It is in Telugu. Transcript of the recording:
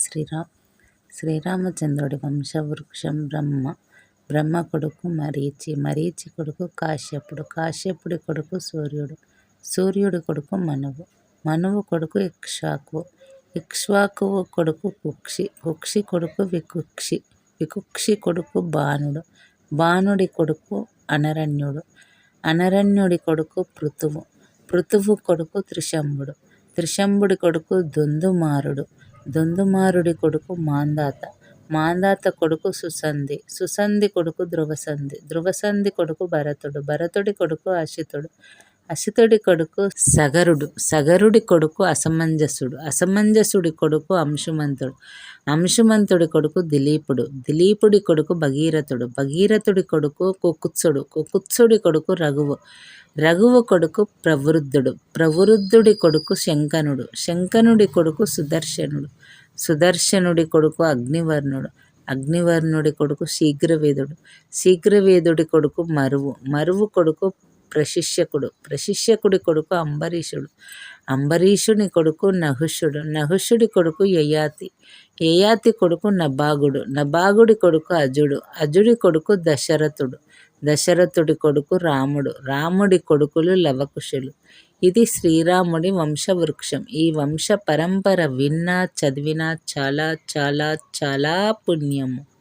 శ్రీరామ్. శ్రీరామచంద్రుడి వంశవృక్షం బ్రహ్మ. బ్రహ్మ కొడుకు మరీచి మరీచి కొడుకు కాశ్యపుడు కాశ్యపుడి కొడుకు సూర్యుడు సూర్యుడి కొడుకు మనువు మనువు కొడుకు ఇక్ష్వాకు ఇక్ష్వాకువు కొడుకు కుక్షి కుక్షి కొడుకు వికుక్షి వికుక్షి కొడుకు బాణుడు బాణుడి కొడుకు అనరణ్యుడు అనరణ్యుడి కొడుకు పృతువు పృతువు కొడుకు త్రిశంభుడు త్రిశంభుడి కొడుకు దుందుమారుడు దుందుమారుడి కొడుకు మాందాత. మాందాత కొడుకు సుసంధి. సుసంధి కొడుకు ధ్రువసంధి. ధ్రువసంధి కొడుకు భరతుడు. భరతుడి కొడుకు అశితుడు అసితుడి కొడుకు సగరుడు. సగరుడి కొడుకు అసమంజసుడు. అసమంజసుడి కొడుకు అంశుమంతుడు. అంశుమంతుడి కొడుకు దిలీపుడు. దిలీపుడి కొడుకు భగీరథుడు. భగీరథుడి కొడుకు కుకుత్సుడు. కుకుత్సుడి కొడుకు రఘువు. రఘువు కొడుకు ప్రవృద్ధుడు. ప్రవృద్ధుడి కొడుకు శంకనుడు. శంకనుడి కొడుకు సుదర్శనుడు. సుదర్శనుడి కొడుకు అగ్నివర్ణుడు. అగ్నివర్ణుడి కొడుకు శీఘ్రవేదుడు. శీఘ్రవేదుడి కొడుకు మరువు. మరువు కొడుకు ప్రశిష్యకుడు. ప్రశిష్యకుడి కొడుకు అంబరీషుడు. అంబరీషుని కొడుకు నహుషుడు. నహుషుడి కొడుకు యయాతి. యయాతి కొడుకు నబాగుడు నబాగుడి కొడుకు అజుడు. అజుడి కొడుకు దశరథుడు. దశరథుడి కొడుకు రాముడు. రాముడి కొడుకులు లవకుశులు. ఇది శ్రీరాముడి వంశవృక్షం. ఈ వంశ పరంపర విన్నా చదివినా చాలా చాలా చాలా పుణ్యము.